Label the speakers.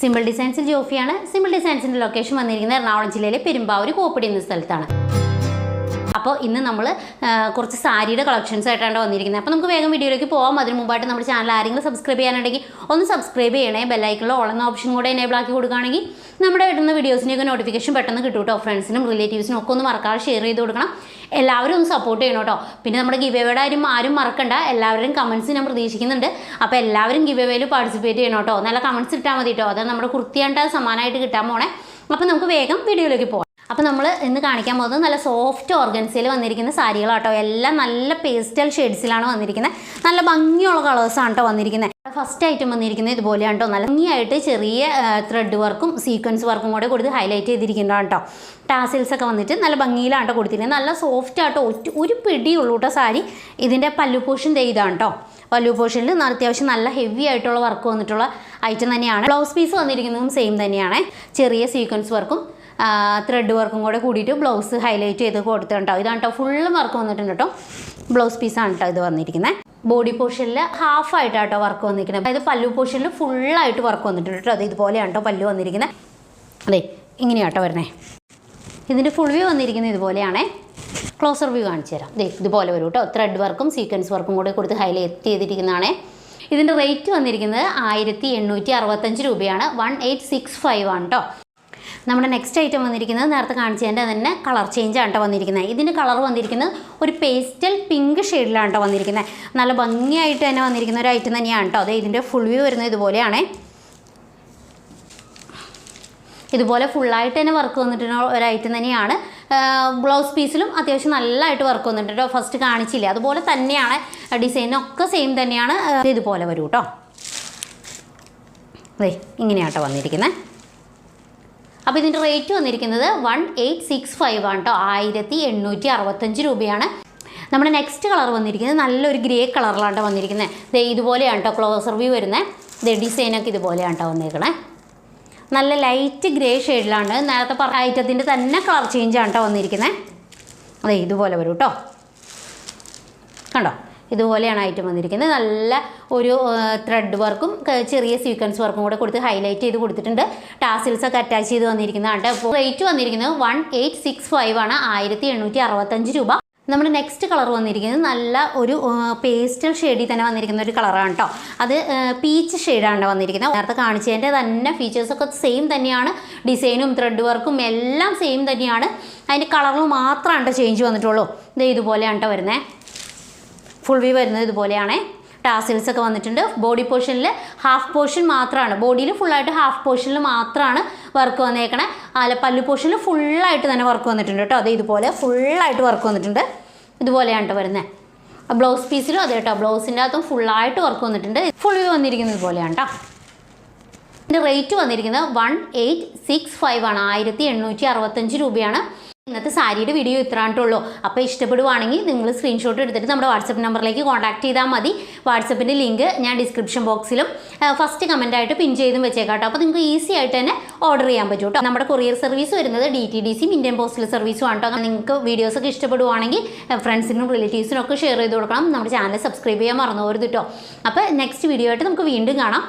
Speaker 1: Simple ഡിസൈൻസിൽ ജോഫിയാണ് simple ഡിസൈൻസിന്റെ ലൊക്കേഷൻ വന്നിരിക്കുന്നത് എറണാകുളം ജില്ലയിലെ പെരുമ്പാവൂർ കോപ്പടി എന്ന സ്ഥലത്താണ്. അപ്പോൾ ഇന്ന് നമ്മൾ കുറച്ച് സാരിയുടെ കളക്ഷൻസ് ആയിട്ടാണ് വന്നിരിക്കുന്നത്. അപ്പോൾ നമുക്ക് വേഗം വീഡിയോയിലേക്ക് പോകാം അതിന് മുമ്പായിട്ട് നമ്മുടെ ചാനൽ ആരെങ്കിലും സബ്സ്ക്രൈബ് ചെയ്യാനുണ്ടെങ്കിൽ ഒന്ന് സബ്സ്ക്രൈബ് ചെയ്യണേ. ബെല്ലൈക്കിലോ ഓളെന്ന ഓപ്ഷൻ കൂടെ എനേബിൾ ആക്കി കൊടുക്കുകയാണെങ്കിൽ നമ്മുടെ ഇടുന്ന വീഡിയോസിന്റെയൊക്കെ നോട്ടിഫിക്കേഷൻ പെട്ടെന്ന് കിട്ടും കേട്ടോ ഫ്രണ്ട്സിനും റിലേറ്റീവ്സിനും ഒക്കെ ഒന്ന് മറക്കാതെ ഷെയർ ചെയ്ത് കൊടുക്കണം. എല്ലാവരും ഒന്ന് സപ്പോർട്ട് ചെയ്യണം കേട്ടോ പിന്നെ നമ്മുടെ ഗിവ് എവേയുടെ ആരും ആരും മറക്കണ്ട. എല്ലാവരും കമൻസ് ഞാൻ പ്രതീക്ഷിക്കുന്നുണ്ട്. അപ്പോൾ എല്ലാവരും ഗിവ് എവേയിൽ പാർട്ടിസിപ്പേറ്റ് ചെയ്യണം കേട്ടോ നല്ല കമൻസ് ഇട്ടാൽ മതി കേട്ടോ അത് നമ്മുടെ കുർത്തിയാണ്ട് സമാനമായിട്ട് കിട്ടാൻ പോണേ. അപ്പോൾ നമുക്ക് വേഗം വീഡിയോയിലേക്ക് പോകാം അപ്പോൾ നമ്മൾ ഇന്ന് കാണിക്കാൻ പോകുന്നത് നല്ല സോഫ്റ്റ് ഓർഗൻസിൽ വന്നിരിക്കുന്ന സാരികളാട്ടോ. എല്ലാം നല്ല പേസ്റ്റൽ ഷെയ്ഡ്സിലാണ് വന്നിരിക്കുന്നത് നല്ല ഭംഗിയുള്ള കളേഴ്സാണ് കേട്ടോ വന്നിരിക്കുന്നത് ഫസ്റ്റ് ഐറ്റം വന്നിരിക്കുന്നത് ഇതുപോലെയാണ് കേട്ടോ നല്ല ഭംഗിയായിട്ട് ചെറിയ ത്രെഡ് വർക്കും സീക്വൻസ് വർക്കും കൂടെ കൊടുത്ത് ഹൈലൈറ്റ് ചെയ്തിരിക്കുന്നതാണ് കേട്ടോ ടാസിൽസ് ഒക്കെ വന്നിട്ട് നല്ല ഭംഗിയിലാണ് കേട്ടോ കൊടുത്തിരിക്കുന്നത് നല്ല സോഫ്റ്റ് ഒറ്റ- ഒരു പിടിയുള്ളൂ കേട്ടോ സാരി. ഇതിന്റെ പല്ലു പോഷൻ ഇതാണ് കേട്ടോ പല്ലു പോഷനിൽ അത്യാവശ്യം നല്ല ഹെവി ആയിട്ടുള്ള വർക്ക് വന്നിട്ടുള്ള ഐറ്റം തന്നെയാണ്. ബ്ലൗസ് പീസ് വന്നിരിക്കുന്നതും സെയിം തന്നെയാണ്. ചെറിയ സീക്വൻസ് വർക്കും ത്രെഡ് വർക്കും കൂടെ കൂടിയിട്ട് ബ്ലൗസ് ഹൈലൈറ്റ് ചെയ്ത് കൊടുത്തിട്ടുണ്ടോ ഇതാണ് കേട്ടോ ഫുള്ള് വർക്ക് വന്നിട്ടുണ്ട് കേട്ടോ ബ്ലൗസ് പീസാണ് കേട്ടോ ഇത് വന്നിരിക്കുന്നത് ബോഡി പോർഷനിൽ ഹാഫ് ആയിട്ടാണ് കേട്ടോ വർക്ക് വന്നിരിക്കുന്നത് അതായത് പല്ലു പോർഷനിൽ ഫുള്ളായിട്ട് വർക്ക് വന്നിട്ടുണ്ട് കേട്ടോ അത് ഇതുപോലെയാണ് കേട്ടോ പല്ലു വന്നിരിക്കുന്നത് അതെ ഇങ്ങനെയാട്ടോ വരണേ ഇതിന്റെ ഫുൾ വ്യൂ വന്നിരിക്കുന്നത് ഇതുപോലെയാണേ. ക്ലോസർ വ്യൂ കാണിച്ചു തരാം. ദേ ഇതുപോലെ വരും കേട്ടോ ത്രെഡ് വർക്കും സീക്വൻസ് വർക്കും കൂടെ കൊടുത്ത് ഹൈലൈറ്റ് ചെയ്തിരിക്കുന്നതാണേ. ഇതിന്റെ റേറ്റ് വന്നിരിക്കുന്നത് ആയിരത്തി എണ്ണൂറ്റി അറുപത്തഞ്ച് രൂപയാണ്. വൺ എയ്റ്റ് സിക്സ് ഫൈവ് ആണ് കേട്ടോ നമ്മുടെ നെക്സ്റ്റ് ഐറ്റം വന്നിരിക്കുന്നത് നേരത്തെ കാണിച്ചതിന്റെ തന്നെ കളർ ചേഞ്ച് ആണ് കേട്ടോ വന്നിരിക്കുന്നത്. ഇതിന്റെ കളർ വന്നിരിക്കുന്നത് ഒരു പേസ്റ്റൽ പിങ്ക് ഷെയ്ഡിലാണ് കേട്ടോ വന്നിരിക്കുന്നത്. നല്ല ഭംഗിയായിട്ട് തന്നെ വന്നിരിക്കുന്ന ഒരു ഐറ്റം തന്നെയാണ് കേട്ടോ അതെ ഇതിന്റെ ഫുൾ വ്യൂ വരുന്നത് ഇതുപോലെയാണേ. ഇതുപോലെ ഫുള്ളായിട്ട് തന്നെ വർക്ക് വന്നിട്ടുള്ള ഒരു ഐറ്റം തന്നെയാണ്. ബ്ലൗസ് പീസിലും അത്യാവശ്യം നല്ലതായിട്ട് വർക്ക് വന്നിട്ടുണ്ട് കേട്ടോ ഫസ്റ്റ് കാണിച്ചില്ല? അതുപോലെ തന്നെയാണ്. ഡിസൈനൊക്കെ സെയിം തന്നെയാണ്. ഇതുപോലെ വരും കേട്ടോ അതെ ഇങ്ങനെയാട്ടോ വന്നിരിക്കുന്നത്. അപ്പോൾ ഇതിന്റെ റേറ്റ് വന്നിരിക്കുന്നത് വൺ എയ്റ്റ് സിക്സ് ഫൈവ് ആണ് കേട്ടോ ആയിരത്തി എണ്ണൂറ്റി അറുപത്തഞ്ച് രൂപയാണ്. നമ്മുടെ നെക്സ്റ്റ് കളർ വന്നിരിക്കുന്നത് നല്ലൊരു ഗ്രേ കളറിലാണ് വന്നിരിക്കുന്നത് ദേ ഇതുപോലെയാണ് കേട്ടോ ക്ലോസർ വ്യൂ വരുന്നത് ദേ ഡിസൈനൊക്കെ ഇതുപോലെയാണ് കേട്ടോ വന്നിരിക്കണേ നല്ല ലൈറ്റ് ഗ്രേ ഷെയ്ഡിലാണ് നേരത്തെ പറഞ്ഞ ഐറ്റത്തിന്റെ തന്നെ കളർ ചേഞ്ച് ആണ് കേട്ടോ വന്നിരിക്കുന്നത് അതെ ഇതുപോലെ വരും കേട്ടോ കണ്ടോ? ഇതുപോലെയാണ് ഐറ്റം വന്നിരിക്കുന്നത്. നല്ല ഒരു ത്രെഡ് വർക്കും ചെറിയ സീക്വൻസ് വർക്കും കൂടെ കൊടുത്ത് ഹൈലൈറ്റ് ചെയ്ത് കൊടുത്തിട്ടുണ്ട്. ടാസിൽസ് ഒക്കെ അറ്റാച്ച് ചെയ്ത് വന്നിരിക്കുന്നതാണ് അപ്പോൾ റേറ്റ് വന്നിരിക്കുന്നത് വൺ എയ്റ്റ് സിക്സ് ഫൈവ് ആണ്. ആയിരത്തി എണ്ണൂറ്റി അറുപത്തഞ്ച് രൂപ. നമ്മുടെ നെക്സ്റ്റ് കളർ വന്നിരിക്കുന്നത് നല്ല ഒരു പേസ്റ്റൽ ഷെയ്ഡിൽ തന്നെ വന്നിരിക്കുന്ന ഒരു കളറാണ് കേട്ടോ. അത് പീച്ച് ഷെയ്ഡാണ് വന്നിരിക്കുന്നത്. നേരത്തെ കാണിച്ചതിന്റെ തന്നെ ഫീച്ചേഴ്സൊക്കെ സെയിം തന്നെയാണ്. ഡിസൈനും ത്രെഡ് വർക്കും എല്ലാം സെയിം തന്നെയാണ്. അതിന്റെ കളറിൽ മാത്രമാണ് ചേഞ്ച് വന്നിട്ടുള്ളൂ. ഇത് ഇതുപോലെയാണ് കേട്ടോ വരുന്നത് ഫുൾ വ്യൂ വരുന്നത് ഇതുപോലെയാണ്. ടാസിൽസ് ഒക്കെ വന്നിട്ടുണ്ട്. ബോഡി പോർഷനിൽ ഹാഫ് പോർഷൻ മാത്രമാണ് ബോഡിയിൽ ഫുള്ളായിട്ട് ഹാഫ് പോർഷനിൽ മാത്രമാണ് വർക്ക് വന്നേക്കണേ. അല്ല പല്ലു പോർഷനിൽ ഫുള്ളായിട്ട് തന്നെ വർക്ക് വന്നിട്ടുണ്ട് കേട്ടോ. അതേ ഇതുപോലെ ഫുള്ളായിട്ട് വർക്ക് വന്നിട്ടുണ്ട്. ഇതുപോലെയാണ് കേട്ടോ വരുന്നത് ബ്ലൗസ് പീസിലും അതെ കേട്ടോ ബ്ലൗസിന്റെ അകത്തും ഫുള്ളായിട്ട് വർക്ക് വന്നിട്ടുണ്ട്. ഫുൾ വ്യൂ വന്നിരിക്കുന്നത് ഇതുപോലെയാണ് കേട്ടോ ഇതിന്റെ റേറ്റ് വന്നിരിക്കുന്നത് വൺ എയ്റ്റ് സിക്സ് ഫൈവ് ആണ്. ആയിരത്തി എണ്ണൂറ്റി അറുപത്തഞ്ച് രൂപയാണ്. ഇന്നത്തെ സാരിയുടെ വീഡിയോ ഇത്രാണ്ടുള്ളൂ അപ്പോൾ ഇഷ്ടപ്പെടുവാണെങ്കിൽ നിങ്ങൾ സ്ക്രീൻഷോട്ട് എടുത്തിട്ട് നമ്മുടെ വാട്സപ്പ് നമ്പറിലേക്ക് കോൺടാക്ട് ചെയ്താൽ മതി. വാട്സപ്പിന്റെ ലിങ്ക് ഞാൻ ഡിസ്ക്രിപ്ഷൻ ബോക്സിലും ഫസ്റ്റ് കമന്റായിട്ട് പിൻ ചെയ്തും വെച്ചേക്കാട്ടോ അപ്പോൾ നിങ്ങൾക്ക് ഈസി ആയിട്ട് തന്നെ ഓർഡർ ചെയ്യാൻ പറ്റും കേട്ടോ. നമ്മുടെ കൊറിയർ സർവീസ് വരുന്നത് ഡി ടി ഡി സിയും ഇന്ത്യൻ പോസ്റ്റൽ സർവീസും ആണ് കേട്ടോ. നിങ്ങൾക്ക് വീഡിയോസ് ഒക്കെ ഇഷ്ടപ്പെടുവാണെങ്കിൽ ഫ്രണ്ട്സിനും റിലേറ്റീവ്സിനും ഒക്കെ ഷെയർ ചെയ്ത് കൊടുക്കണം. നമ്മുടെ ചാനൽ സബ്സ്ക്രൈബ് ചെയ്യാൻ മറന്നു പോരുത് കേട്ടോ. അപ്പോൾ നെക്സ്റ്റ് വീഡിയോ ആയിട്ട് നമുക്ക് വീണ്ടും കാണാം.